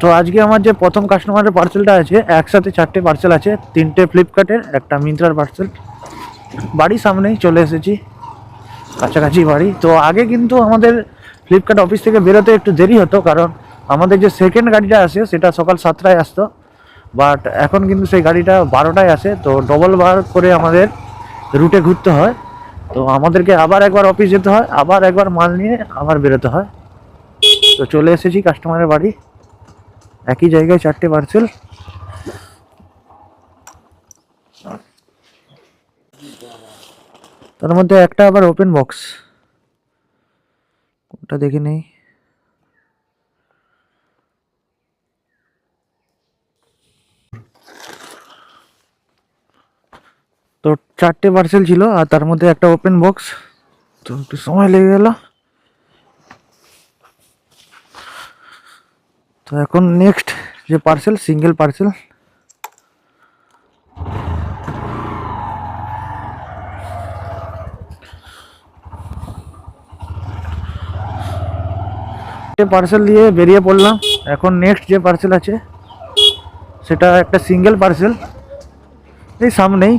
তো আজকে আমার যে প্রথম কাস্টমারের পার্সেলটা আছে, একসাথে চারটে পার্সেল আছে, তিনটে ফ্লিপকার্টের একটা মিন্ত্রার পার্সেল বাড়ির সামনেই চলে এসেছি, কাছাকাছি বাড়ি। তো আগে কিন্তু আমাদের ফ্লিপকার্ট অফিস থেকে বেরোতে একটু দেরি হতো, কারণ আমাদের যে সেকেন্ড গাড়িটা আসে, সেটা সকাল সাতটায় আসতো। বাট এখন কিন্তু সেই গাড়িটা বারোটায় আসে, তো ডবল বার করে আমাদের রুটে ঘুরতে হয়। তো আমাদেরকে আবার একবার অফিস যেতে হয়, আবার একবার মাল নিয়ে আবার বেরোতে হয়। তো চলে এসেছি কাস্টমারের বাড়ি। একই জায়গায় চারটে পার্সেল তার মধ্যে একটা আবার ওপেন বক্স কোনটা দেখে নেই। তো চারটে পার্সেল ছিল, আর তার মধ্যে একটা ওপেন বক্স তো একটু সময় লেগে গেল। তো এখন নেক্সট যে পার্সেল সিঙ্গেল পার্সেল পার্সেল দিয়ে বেরিয়ে পড়লাম, এখন নেক্সট যে পার্সেল আছে, সেটা একটা সিঙ্গেল পার্সেল এই সামনেই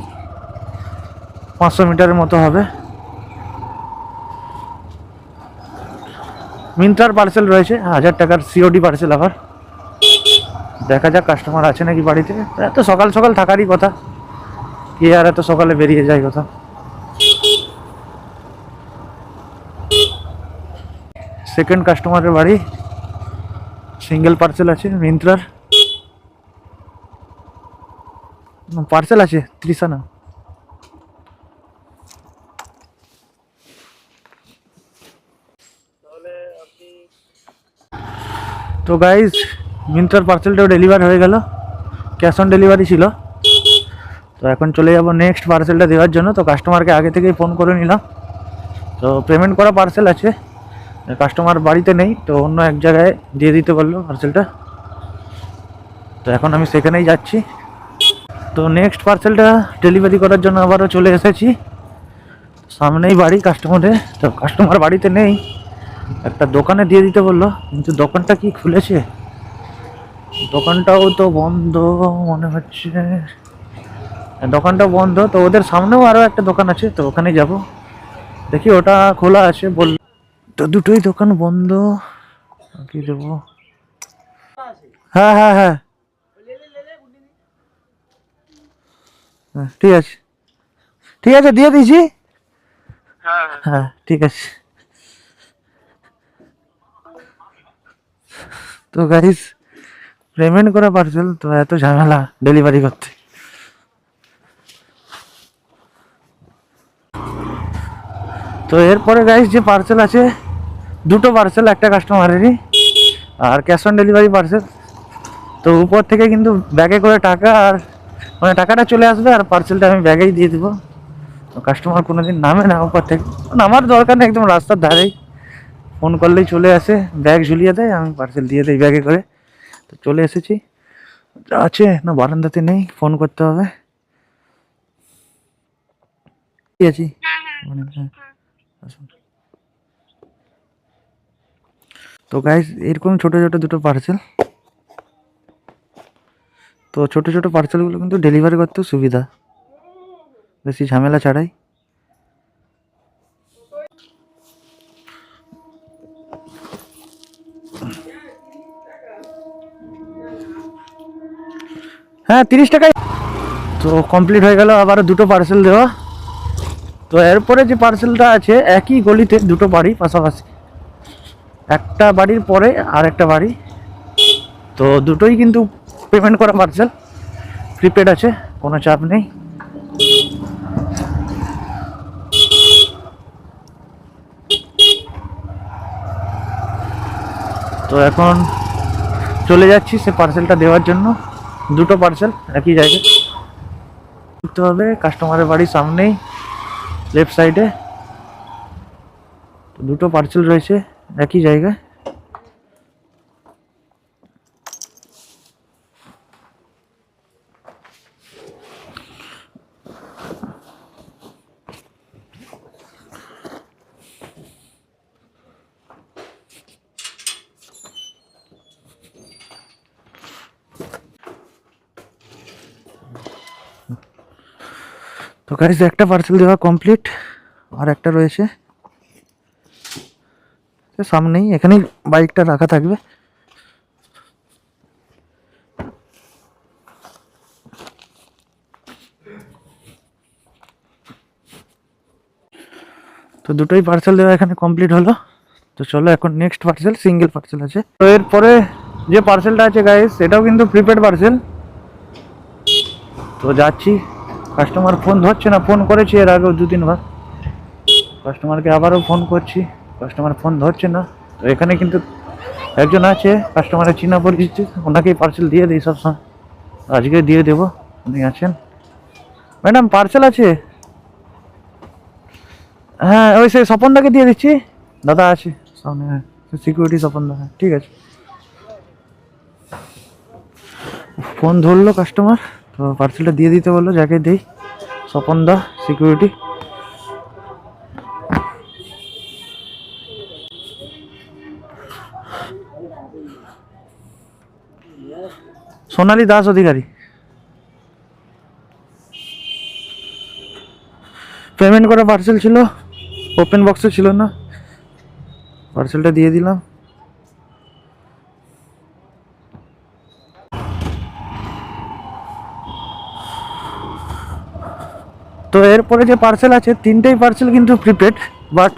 পাঁচশো মিটারের মতো হবে। মিন্ত্রার পার্সেল রয়েছে, হাজার টাকার সিওডি পার্সেল আবার দেখা যাক কাস্টমার আছে নাকি বাড়িতে। এত সকাল সকাল থাকারই কথা। কে আর এত সকালে বেরিয়ে যায় কথা। সেকেন্ড কাস্টমারের বাড়ি। সিঙ্গেল পার্সেল আছে, মিন্ত্রার। পার্সেল আছে, ত্রিশানা। তো গাইজ মিন্ত্রার পার্সেলটাও ডেলিভার হয়ে গেল। ক্যাশ অন ডেলিভারি ছিল। তো এখন চলে যাব নেক্সট পার্সেলটা দেওয়ার জন্য। তো কাস্টমারকে আগে থেকেই ফোন করে নিলাম। তো পেমেন্ট করা পার্সেল আছে। কাস্টমার বাড়িতে নেই, তো অন্য এক জায়গায় দিয়ে দিতে বলল পার্সেলটা তো এখন আমি সেখানেই যাচ্ছি। তো নেক্সট পার্সেলটা ডেলিভারি করার জন্য আবারও চলে এসেছি। সামনেই বাড়ি কাস্টমারের তো কাস্টমার বাড়িতে নেই। একটা দোকানে দিয়ে দিতে বলল কিন্তু দোকানটা কি খুলেছে? দোকানটাও তো বন্ধ মনে হচ্ছে। হ্যাঁ, দোকানটা বন্ধ তো ওদের সামনেও আরও একটা দোকান আছে তো ওখানে যাব। দেখি ওটা খোলা আছে বল তো দুটোই দোকান বন্ধ। কি দেবো? হ্যাঁ হ্যাঁ হ্যাঁ। হ্যাঁ, ঠিক আছে। ঠিক আছে দিয়ে দিয়েছি? হ্যাঁ ঠিক আছে। তো গাইস পেমেন্ট করা পার্সেল তো এত ঝামেলা ডেলিভারি করতে। তো এরপরে গাইস যে পার্সেল আছে, দুটো পার্সেল একটা কাস্টমারেরই আর ক্যাশ অন ডেলিভারি পার্সেল তো উপর থেকে কিন্তু ব্যাগে করে টাকা আর মানে টাকাটা চলে আসবে আর পার্সেলটা আমি ব্যাগেই দিয়ে দেবো। কাস্টমার কোনো দিন নামে না উপর থেকে। নামার দরকার নেই, একদম রাস্তার ধারেই। ফোন করলেই চলে আসে, ব্যাগ ঝুলিয়ে দেয়, আমি পার্সেল দিয়ে দিই ব্যাগে করে। তো চলে এসেছি। আছে, না, বারান্দাতে নেই, ফোন করতে হবে। তো গাইস এরকম ছোট ছোট দুটো পার্সেল তো ছোট ছোট পার্সেলগুলো কিন্তু ডেলিভারি করতেও সুবিধা। বেশি ঝামেলা ছাড়াই। হ্যাঁ তিরিশ টাকায়। তো কমপ্লিট হয়ে গেল, আবার দুটো পার্সেল দেওয়া তো এরপরে যে পার্সেলটা আছে, একই গলিতে দুটো বাড়ি পাশাপাশি। একটা বাড়ির পরে আর একটা বাড়ি। তো দুটোই কিন্তু পেমেন্ট করা পার্সেল প্রিপেড আছে, কোনো চাপ নেই। তো এখন চলে যাচ্ছি সে পার্সেলটা দেওয়ার জন্য। দুটো পার্সেল একই জায়গায়। ঢুকতে হবে কাস্টমারের বাড়ির সামনেই লেফট সাইডে দুটো পার্সেল রয়েছে, একই জায়গায়। গাইজ একটা পার্সেল দেওয়া কমপ্লিট আর একটা রয়েছে। সামনেই, এখানেই বাইকটা রাখা থাকবে। তো দুটোই পার্সেল দেওয়া এখানে কমপ্লিট হলো। তো চলো এখন নেক্সট পার্সেল সিঙ্গেল পার্সেল আছে। তো এরপরে যে পার্সেলটা আছে গাইস এটাও কিন্তু প্রিপেড পার্সেল তো যাচ্ছি। কাস্টমার ফোন ধরছে না ফোন করেছি এর আগেও দু তিনবার কাস্টমারকে আবারও ফোন করছি কাস্টমার ফোন ধরছে না। তো এখানে কিন্তু একজন আছে কাস্টমারের চিনা পরিচিত, ওনাকেই পার্সেল দিয়ে দিই সবসময় আজকে দিয়ে দেবো, উনি আছেন। ম্যাডাম পার্সেল আছে? হ্যাঁ ওই সেই স্বপনদাকে দিয়ে দিচ্ছি। দাদা আছে সামনে হ্যাঁ সিকিউরিটি স্বপনদা হ্যাঁ ঠিক আছে। ফোন ধরলো কাস্টমার তো পার্সেলটা দিয়ে দিতে বলল, যাকে দেই। স্বপনদা সিকিউরিটি সোনালী দাস অধিকারী। পেমেন্ট করা পার্সেল ছিল ওপেন বক্সে ছিল না। পার্সেলটা দিয়ে দিলাম। তো এরপরে যে পার্সেল আছে, তিনটেই পার্সেল কিন্তু প্রিপেড বাট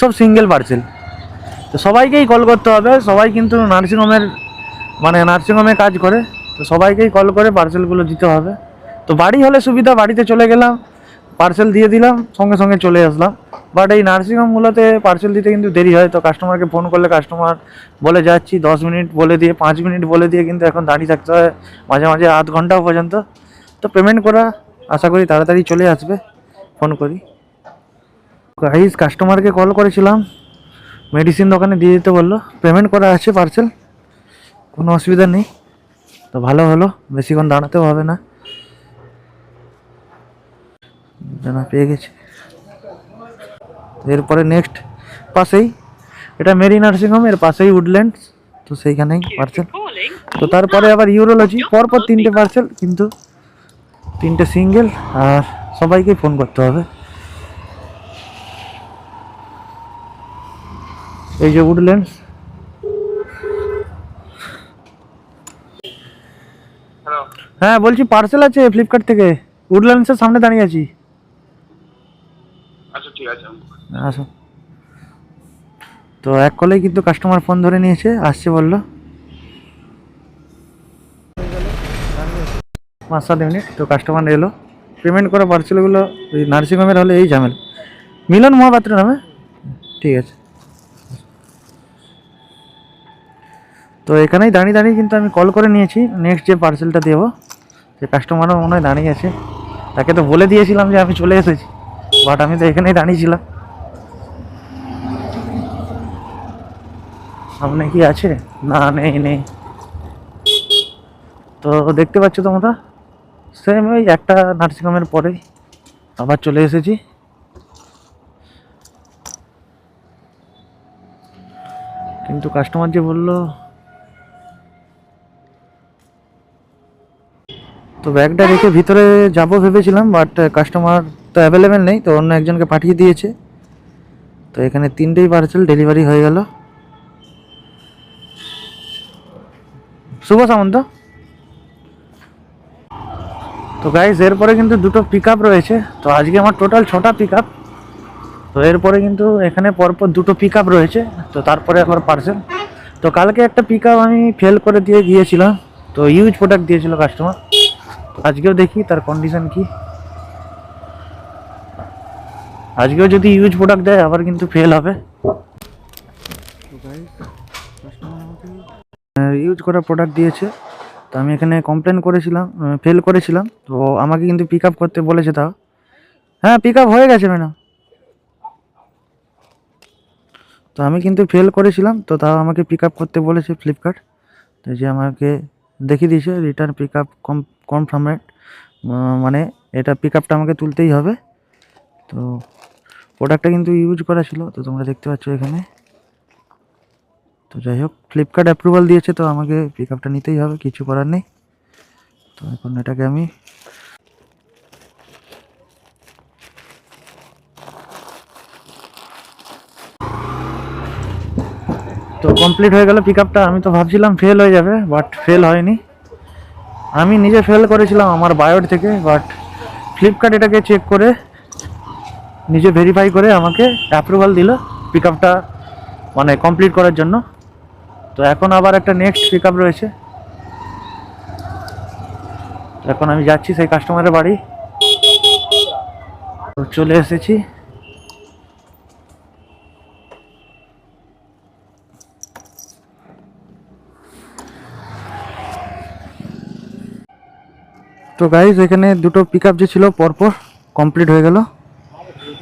সব সিঙ্গেল পার্সেল তো সবাইকেই কল করতে হবে। সবাই কিন্তু নার্সিংহোমের মানে নার্সিংহোমে কাজ করে। তো সবাইকেই কল করে পার্সেলগুলো দিতে হবে। তো বাড়ি হলে সুবিধা, বাড়িতে চলে গেলাম পার্সেল দিয়ে দিলাম, সঙ্গে সঙ্গে চলে আসলাম। বাট এই নার্সিংহোমগুলোতে পার্সেল দিতে কিন্তু দেরি হয়। তো কাস্টমারকে ফোন করলে কাস্টমার বলে, যাচ্ছি দশ মিনিট বলে দিয়ে, পাঁচ মিনিট বলে দিয়ে কিন্তু এখন দাঁড়িয়ে থাকতে হয়, মাঝে মাঝে আধ ঘন্টাও পর্যন্ত। তো পেমেন্ট করা আশা করি তাড়াতাড়ি চলে আসবে। ফোন করি। গাইজ কাস্টমারকে কল করেছিলাম। মেডিসিন দোকানে দিয়ে দিতে বলল। পেমেন্ট করা আছে পার্সেল কোনো অসুবিধা নেই। তো ভালো হলো। বেশিক্ষণ দাঁড়াতেও হবে না। জানা পেয়ে গেছে। এরপরে নেক্সট পাশেই। এটা মেরি নার্সিংহোম এর পাশেই উডল্যান্ডস তো সেইখানেই পার্সেল তো তারপরে আবার ইউরোলজি পরপর তিনটে পার্সেল কিন্তু তিনটে সিঙ্গেল আর সবাইকেই ফোন করতে হবে। এই যে উডল্যান্ডস হ্যাঁ বলছি পার্সেল আছে ফ্লিপকার্ট থেকে? উডল্যান্ডসের সামনে দাঁড়িয়ে আছি। আচ্ছা ঠিক আছে। আসো। তো এক কলেই কিন্তু কাস্টমার ফোন ধরে নিয়েছে আসছে বলল। পাঁচ সাত মিনিট তো কাস্টমার এলো। পেমেন্ট করা পার্সেলগুলো ওই নার্সিংহোমের হলে এই ঝামেলা। মিলন মহাপাত্র নামে? ঠিক আছে। তো এখানেই দাঁড়িয়ে দাঁড়িয়ে কিন্তু আমি কল করে নিয়েছি। নেক্সট যে পার্সেলটা দেবো সে কাস্টমারও মনে হয় দাঁড়িয়ে আছে। তাকে তো বলে দিয়েছিলাম যে আমি চলে এসেছি। বাট আমি তো এখানেই দাঁড়িয়েছিলাম সামনে কি আছে? না, নেই নেই। তো দেখতে পাচ্ছ তোমরা? সেম ওই একটা নার্সিংহোমের পরেই আবার চলে এসেছি। কিন্তু কাস্টমার যে বলল, তো ব্যাগটা রেখে ভিতরে যাব ভেবেছিলাম বাট কাস্টমার তো অ্যাভেলেবেল নেই, তো অন্য একজনকে পাঠিয়ে দিয়েছে। তো এখানে তিনটেই পার্সেল ডেলিভারি হয়ে গেল। শুভ সামন্ত। তো গাইজ এরপরে কিন্তু দুটো পিক রয়েছে। তো আজকে আমার টোটাল ছটা পিক তো এরপরে কিন্তু এখানে পরপর দুটো পিক রয়েছে। তো তারপরে আবার পার্সেল তো কালকে একটা পিক আমি ফেল করে দিয়ে গিয়েছিলাম। তো ইউজ প্রোডাক্ট দিয়েছিল কাস্টমার আজকেও দেখি তার কন্ডিশন কি। আজকেও যদি ইউজ প্রোডাক্ট দেয়, আবার কিন্তু ফেল হবে। ইউজ করা প্রোডাক্ট দিয়েছে। তো আমি এখানে কমপ্লেন করেছিলাম ফেল করেছিলাম। তো আমাকে কিন্তু পিক আপ করতে বলেছে তাও। হ্যাঁ পিক আপ হয়ে গেছে ম্যাডাম। তো আমি কিন্তু ফেল করেছিলাম, তো তাও আমাকে পিক আপ করতে বলেছে ফ্লিপকার্ট তো যে আমাকে দেখিয়ে দিয়েছে রিটার্ন পিক আপ কম কনফার্মেট মানে এটা পিক আপটা আমাকে তুলতেই হবে। তো প্রোডাক্টটা কিন্তু ইউজ করা ছিল, তো তোমরা দেখতে পাচ্ছ এখানে। তো যাই হোক ফ্লিপকার্ট অ্যাপ্রুভাল দিয়েছে তো আমাকে পিক আপটা নিতেই হবে, কিছু করার নেই। তো এখন এটাকে আমি তো কমপ্লিট হয়ে গেল পিক আপটা আমি তো ভাবছিলাম ফেল হয়ে যাবে বাট ফেল হয়নি। আমি নিজে ফেল করেছিলাম আমার বায়োড থেকে বাট ফ্লিপকার্ট এটাকে চেক করে, নিজে ভেরিফাই করে আমাকে অ্যাপ্রুভাল দিল পিক মানে কমপ্লিট করার জন্য। তো এখন আবার একটা নেক্সট পিক রয়েছে। এখন আমি যাচ্ছি সেই কাস্টমারের বাড়ি। তো চলে এসেছি। তো গাইজ এখানে দুটো পিক যে ছিল পরপর কমপ্লিট হয়ে গেল।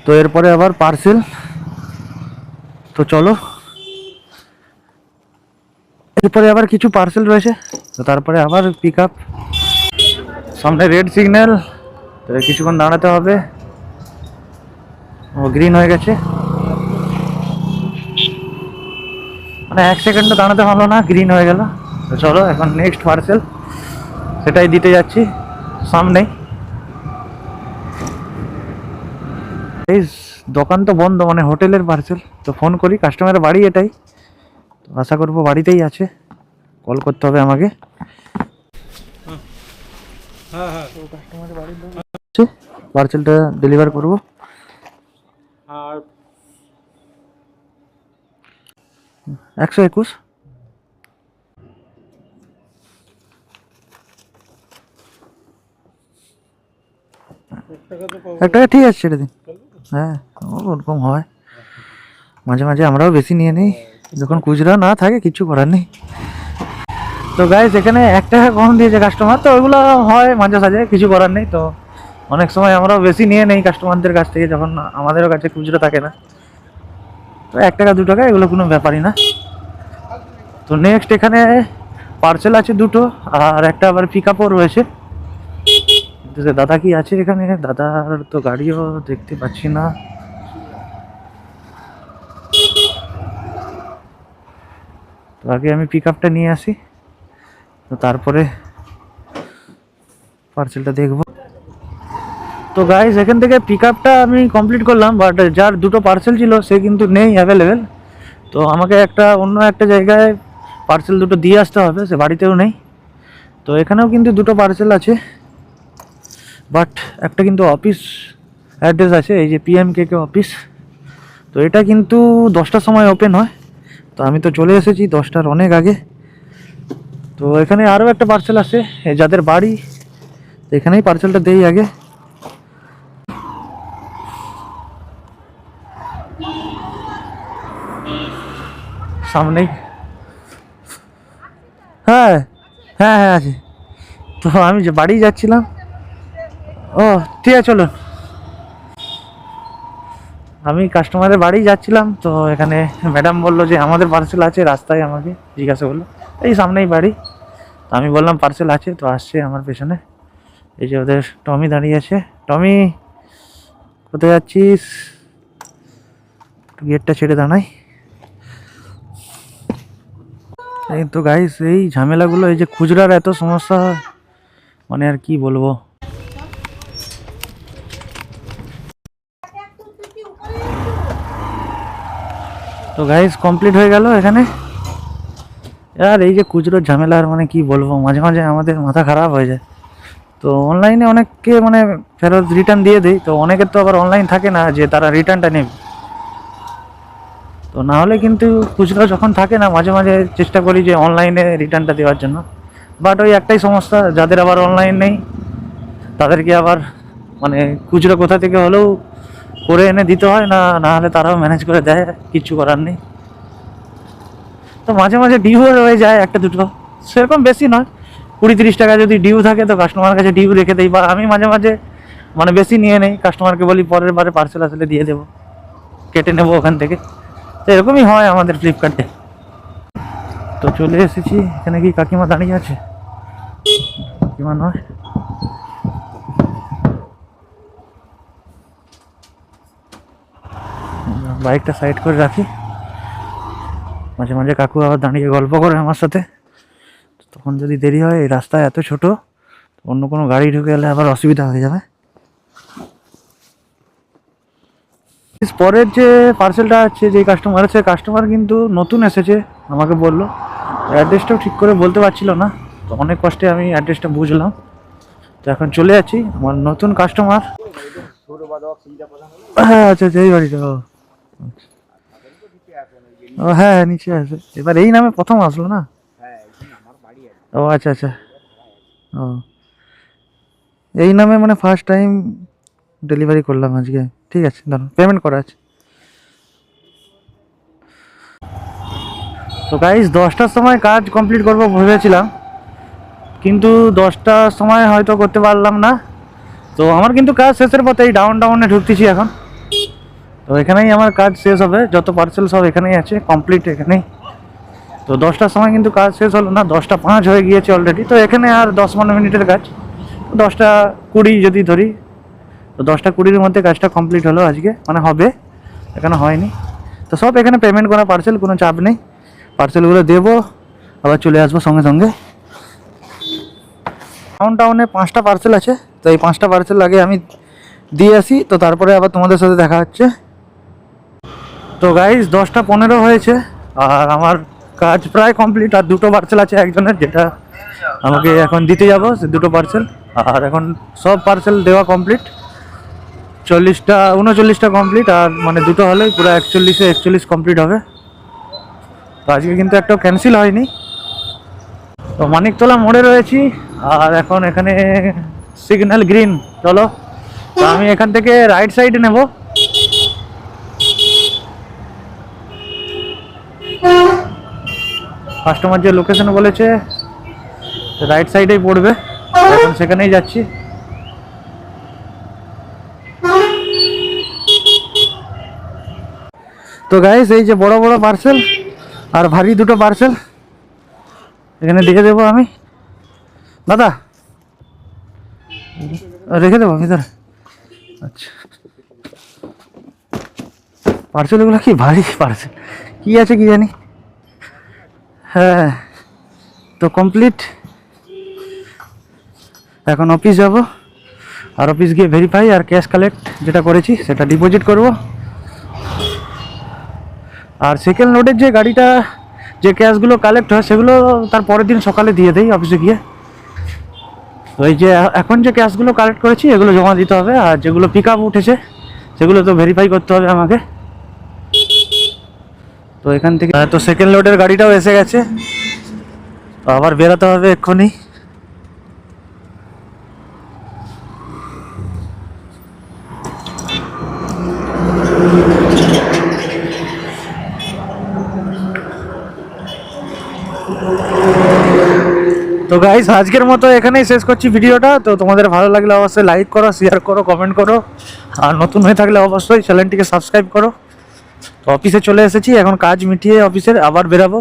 তো এরপরে আবার পার্সেল তো চলো। এরপরে আবার কিছু পার্সেল রয়েছে। তো তারপরে আবার পিক আপ সামনে রেড সিগন্যাল কিছুক্ষণ দাঁড়াতে হবে। ও গ্রিন হয়ে গেছে। মানে এক সেকেন্ডও দাঁড়াতে হলো না গ্রিন হয়ে গেল। তো চলো, এখন নেক্সট পার্সেল সেটাই দিতে যাচ্ছি সামনেই। দোকান তো বন্ধ মানে হোটেলের পার্সেল তো ফোন করি কাস্টমারের বাড়ি এটাই। তো আশা করব বাড়িতেই আছে। কল করতে হবে আমাকে। পার্সেলটা ডেলিভার করব। আর একশো একুশ। এক টাকা ঠিক আছে ছেড়ে দিন। হ্যাঁ ওরকম হয়। মাঝে মাঝে আমরাও বেশি নিয়ে নিই। যখন খুচরা না থাকে, কিছু করার নেই। তো গাইজ এখানে এক টাকা কম দিয়েছে কাস্টমার তো ওইগুলো হয় মাঝে সাঝে, কিছু করার নেই। তো অনেক সময় আমরাও বেশি নিয়ে নেই কাস্টমারদের কাছ থেকে, যখন আমাদেরও কাছে খুচরো থাকে না। তো এক টাকা, দু টাকা, এগুলো কোনো ব্যাপারই না। তো নেক্সট এখানে পার্সেল আছে দুটো, আর একটা আবার পিক আপও রয়েছে দাদা কি আছে এখানে? দাদার তো গাড়িও দেখতে পাচ্ছি না। আগে আমি পিক আপটা নিয়ে আসি। তো তারপরে পার্সেলটা দেখব। তো গাইজ এখান থেকে পিক আমি কমপ্লিট করলাম বাট যার দুটো পার্সেল ছিল, সে কিন্তু নেই অ্যাভেলেবেল তো আমাকে একটা, অন্য একটা জায়গায় পার্সেল দুটো দিয়ে আসতে হবে, সে বাড়িতেও নেই। তো এখানেও কিন্তু দুটো পার্সেল আছে বাট একটা কিন্তু অফিস অ্যাড্রেস আছে, এই যে পিএম কে কে অফিস তো এটা কিন্তু দশটার সময় ওপেন হয়। তো আমি তো চলে এসেছি দশটার অনেক আগে। তো এখানে আরও একটা পার্সেল আছে যাদের বাড়ি এখানেই পার্সেলটা দেই আগে। সামনেই। হ্যাঁ হ্যাঁ হ্যাঁ আছে। তো আমি যে বাড়ি যাচ্ছিলাম, ও, ঠিক আছে, চলুন। আমি কাস্টমারের বাড়ি যাচ্ছিলাম, তো এখানে ম্যাডাম বলল যে, আমাদের পার্সেল আছে রাস্তায় আমাকে। জিজ্ঞাসা করল, এই সামনেই বাড়ি। তো আমি বললাম পার্সেল আছে। তো আসছে আমার পেছনে। এই যে ওদের টমি দাঁড়িয়ে আছে। টমি, কোথায় যাচ্ছিস? গেটটা ছেড়ে দাঁড়াই এই তো গাইস এই ঝামেলাগুলো, এই যে খুচরার এত সমস্যা মানে আর কি বলব? তো গাইস কমপ্লিট হয়ে গেল এখানে। আর এই যে খুচরোর ঝামেলা, আর মানে কি বলব, মাঝে মাঝে আমাদের মাথা খারাপ হয়ে যায়। তো অনলাইনে অনেককে মানে ফেরত রিটার্ন দিয়ে দেয় তো অনেকের তো আবার অনলাইন থাকে না, যে তারা রিটার্নটা নেবে। তো না হলে কিন্তু খুচরো যখন থাকে না, মাঝে মাঝে চেষ্টা করি যে অনলাইনে রিটার্নটা দেওয়ার জন্য। বাট ওই একটাই সমস্যা, যাদের আবার অনলাইন নেই, তাদেরকে আবার মানে খুচরো কোথা থেকে হলেও করে এনে দিতে হয় না না হলে তারাও ম্যানেজ করে দেয়, কিচ্ছু করার নেই। তো মাঝে মাঝে ডিউ হয়ে যায় একটা দুটো। সেরকম বেশি নয়। কুড়ি তিরিশ টাকা যদি ডিউ থাকে তো কাস্টমার কাছে ডিউ রেখে দেই, বা আমি মাঝে মাঝে মানে বেশি নিয়ে নেই। কাস্টমারকে বলি পরের বারে পার্সেল আসলে দিয়ে দেবো, কেটে নেব ওখান থেকে। তো এরকমই হয় আমাদের ফ্লিপকার্টে তো চলে এসেছি। এখানে কি কাকিমা দাঁড়িয়ে আছে? কাকিমা নয়। বাইকটা সাইড করে রাখি। মাঝে মাঝে কাকু আবার দাঁড়িয়ে গল্প করে আমার সাথে। তখন যদি দেরি হয়, এই রাস্তা এত ছোট অন্য কোনো গাড়ি ঢুকে গেলে আবার অসুবিধা হয়ে যাবে। পরের যে পার্সেলটা আছে, যে কাস্টমার আছে কাস্টমার কিন্তু নতুন এসেছে, আমাকে বলল। অ্যাড্রেসটাও ঠিক করে বলতে পারছিল না, তো অনেক কষ্টে আমি অ্যাড্রেসটা বুঝলাম। তো এখন চলে যাচ্ছি, আমার নতুন কাস্টমার হ্যাঁ আচ্ছা আচ্ছা এই বাড়িটা ও হ্যাঁ হ্যাঁ নিচে আছে। এবার এই নামে প্রথম আসলো না? ও আচ্ছা আচ্ছা। ও। এই নামে মানে ফার্স্ট টাইম ডেলিভারি করলাম আজকে। ঠিক আছে ধরুন পেমেন্ট করা আছে। তো গাইজ দশটার সময় কাজ কমপ্লিট করব ভেবেছিলাম। কিন্তু দশটার সময় হয়তো করতে পারলাম না। তো আমার কিন্তু কাজ শেষের পথে এই ডাউন ডাউনে ঢুকতেছি এখন। তো এখানেই আমার কাজ শেষ হবে, যত পার্সেল সব এখানেই আছে কমপ্লিট এখানেই। তো দশটার সময় কিন্তু কাজ শেষ হলো না, দশটা পাঁচ হয়ে গিয়েছে অলরেডি তো এখানে আর দশ পনেরো মিনিটের কাজ। দশটা কুড়ি যদি ধরি, তো দশটা কুড়ির মধ্যে কাজটা কমপ্লিট হলো আজকে মানে হবে, এখানে হয়নি। তো সব এখানে পেমেন্ট করা পার্সেল কোনো চাপ নেই। পার্সেলগুলো দেবো, আবার চলে আসব সঙ্গে সঙ্গে। টাউন টাউনে পাঁচটা পার্সেল আছে, তো এই পাঁচটা পার্সেল আগে আমি দিয়ে আসি, তো তারপরে আবার তোমাদের সাথে দেখা হচ্ছে। তো গাইজ দশটা পনেরো হয়েছে। আর আমার কাজ প্রায় কমপ্লিট আর দুটো পার্সেল আছে একজনের, যেটা আমাকে এখন দিতে যাব, সে দুটো পার্সেল আর এখন সব পার্সেল দেওয়া কমপ্লিট চল্লিশটা, উনচল্লিশটা কমপ্লিট আর মানে দুটো হলেই পুরো একচল্লিশে একচল্লিশ কমপ্লিট হবে। তো আজকে কিন্তু একটাও ক্যান্সেল হয়নি। তো মানিকতলা মোড়ে রয়েছি, আর এখন এখানে সিগন্যাল গ্রিন চলো। আমি এখান থেকে রাইট সাইডে নেব। কাস্টমার যে লোকেশন বলেছে রাইট সাইডেই পড়বে। এখন সেখানেই যাচ্ছি। তো গাইস এই যে বড় বড় পার্সেল আর ভারী দুটো পার্সেল এখানে দেখে দেবো আমি। দাদা, রেখে দেবো ভিতরে। আচ্ছা। পার্সেলগুলো কি ভারী পার্সেল কি আছে কি জানি? হ্যাঁ তো কমপ্লিট এখন অফিস যাব, আর অফিস গিয়ে ভেরিফাই আর ক্যাশ কালেক্ট যেটা করেছি সেটা ডিপোজিট করব। আর সেকেন্ড লোডের যে গাড়িটা, যে ক্যাশগুলো কালেক্ট হয় সেগুলো তার পরের দিন সকালে দিয়ে দেই অফিসে গিয়ে। তো এই যে এখন যে ক্যাশগুলো কালেক্ট করেছি, এগুলো জমা দিতে হবে, আর যেগুলো পিক উঠেছে, সেগুলো তো ভেরিফাই করতে হবে আমাকে। তো এখান থেকে হ্যাঁ, তো সেকেন্ড লোডের গাড়িটাও এসে গেছে। তো আবার বেরোতে হবে এক্ষুনি। তো গাইস আজকের মতো এখানেই শেষ করছি ভিডিওটা। তো তোমাদের ভালো লাগলে অবশ্যই লাইক করো শেয়ার করো কমেন্ট করো। আর নতুন হয়ে থাকলে অবশ্যই চ্যানেলটিকে সাবস্ক্রাইব করো। অফিসে চলে এসেছি, এখন কাজ মিটিয়ে অফিসের আবার বেরাবো।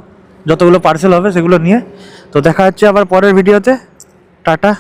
যতগুলো পার্সেল হবে সেগুলো নিয়ে। তো দেখা হচ্ছে আবার পরের ভিডিওতে টাটা।